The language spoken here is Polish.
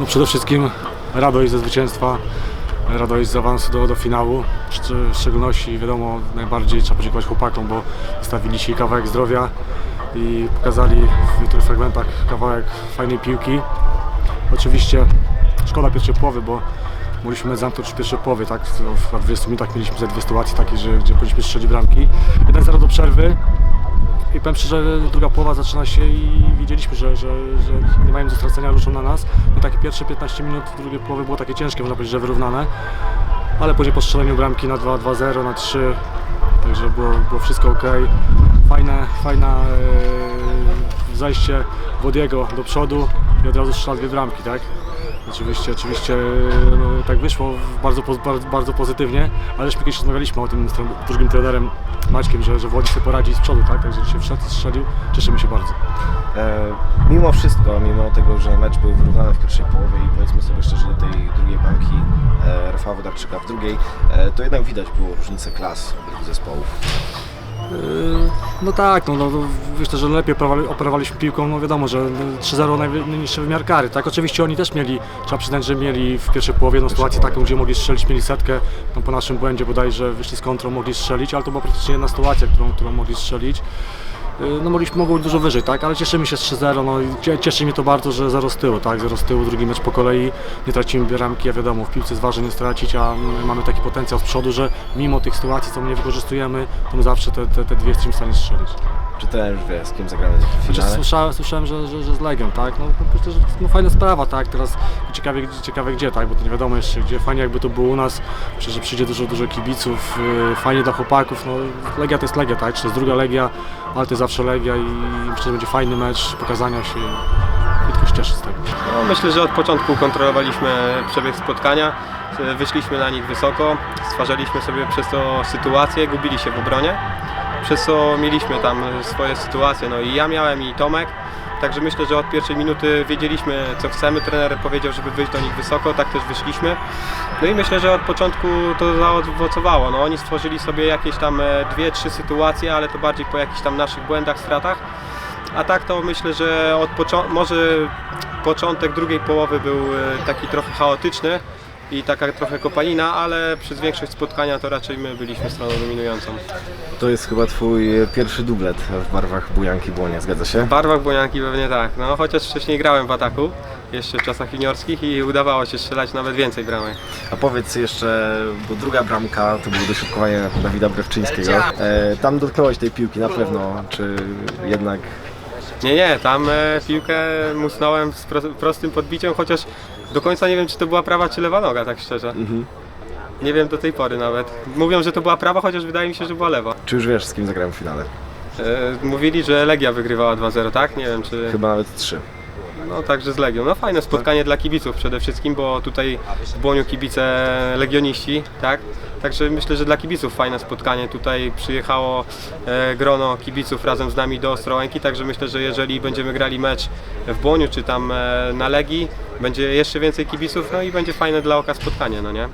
No przede wszystkim radość ze zwycięstwa, radość z awansu do, do finału. W szcz- w szczególności wiadomo, najbardziej trzeba podziękować chłopakom, bo zostawili się kawałek zdrowia i pokazali w niektórych fragmentach kawałek fajnej piłki. Oczywiście szkoda pierwszej połowy, bo mogliśmy zamknąć w pierwszej połowie, tak? W 20 minutach mieliśmy ze dwie sytuacje takie, że, gdzie powinniśmy strzelić bramki. 1-0 do przerwy, i powiem szczerze, druga połowa zaczyna się i widzieliśmy, że, że, że nie mają do stracenia, ruszą na nas. No takie pierwsze 15 minut drugiej połowy było takie ciężkie, można powiedzieć, że wyrównane. Ale później po strzeleniu bramki na 2, 2-0, na 3, także było, było wszystko ok. Fajne, fajna e, zajście Wodiego do przodu i od razu strzela dwie bramki, tak? Oczywiście, oczywiście no, tak wyszło bardzo, bardzo, bardzo pozytywnie, ale żeśmy kiedyś rozmawialiśmy o tym z drugim trenerem Maćkiem, że, że Włodzi sobie poradzi z przodu, tak? Także dzisiaj wszedł, strzelił, cieszymy się bardzo. E, mimo wszystko, mimo tego, że mecz był wyrównany w pierwszej połowie i powiedzmy sobie szczerze do tej drugiej bramki e, Rafała Wodarczyka w drugiej, e, to jednak widać było różnicę klas obydwu zespołów. No tak, no, no, no myślę, że lepiej operowali, operowaliśmy piłką, no wiadomo, że no, 3-0 najwy- najniższy wymiar kary, tak? Oczywiście oni też mieli, trzeba przyznać, że mieli w pierwszej połowie jedną sytuację taką, gdzie mogli strzelić, mieli setkę, no, po naszym błędzie bodajże wyszli z kontrą, mogli strzelić, ale to była praktycznie jedna sytuacja, którą, którą mogli strzelić. Yy, No mogliśmy, mogło być dużo wyżej, tak? Ale cieszymy się z 3-0, no cieszy mnie to bardzo, że 0 z tyłu, tak? 0 z tyłu, drugi mecz po kolei, nie tracimy bramki, a wiadomo, w piłce jest ważne nie stracić, a my mamy taki potencjał z przodu, że mimo tych sytuacji, co my nie wykorzystujemy, to my zawsze te, te, te dwie jesteśmy w stanie strzelić. Czy ten już z kim zagramy w finale? słyszałem, słyszałem że, że, że z Legią, tak? No myślę, że no, fajna sprawa, tak? Teraz ciekawie, ciekawe gdzie, tak? Bo to nie wiadomo jeszcze gdzie. Fajnie jakby to było u nas. Myślę, że przyjdzie dużo, dużo kibiców, yy, fajnie dla chłopaków. No, Legia to jest Legia, tak? Czy to jest druga Legia, ale to jest zawsze Legia i myślę, że będzie fajny mecz, pokazania się i tylko się cieszę z tego. No, myślę, że od początku kontrolowaliśmy przebieg spotkania, wyszliśmy na nich wysoko, stwarzaliśmy sobie przez to sytuację, gubili się w obronie, przez co mieliśmy tam swoje sytuacje, no i ja miałem i Tomek, także myślę, że od pierwszej minuty wiedzieliśmy co chcemy, trener powiedział, żeby wyjść do nich wysoko, tak też wyszliśmy. No i myślę, że od początku to zaowocowało, no oni stworzyli sobie jakieś tam e, dwie, trzy sytuacje, ale to bardziej po jakichś tam naszych błędach, stratach. A tak to myślę, że od może początek drugiej połowy był e, taki trochę chaotyczny i taka trochę kopalina, ale przez większość spotkania to raczej my byliśmy stroną dominującą. To jest chyba twój pierwszy dublet w barwach Bujanki Błonia, zgadza się? W barwach Bonianki pewnie tak, no chociaż wcześniej grałem w ataku, jeszcze w czasach juniorskich i udawało się strzelać nawet więcej bramek. A powiedz jeszcze, bo druga bramka to było dośrodkowanie Dawida Brewczyńskiego. E, tam dotknąłeś tej piłki na pewno, czy jednak Nie, nie, tam e, piłkę musnąłem z pro, prostym podbiciem, chociaż do końca nie wiem czy to była prawa czy lewa noga, tak szczerze. Nie wiem do tej pory nawet. Mówią, że to była prawa, chociaż wydaje mi się, że była lewa. Czy już wiesz, z kim zagrałem w finale? E, mówili, że Legia wygrywała 2-0, tak? Nie wiem czy... Chyba nawet trzy. No także z Legią. No fajne spotkanie dla kibiców przede wszystkim, bo tutaj w Błoniu kibice legioniści, tak? Także myślę, że dla kibiców fajne spotkanie. Tutaj przyjechało e, grono kibiców razem z nami do Ostrołęki, także myślę, że jeżeli będziemy grali mecz w Błoniu czy tam e, na Legii, będzie jeszcze więcej kibiców, no i będzie fajne dla oka spotkanie, no nie?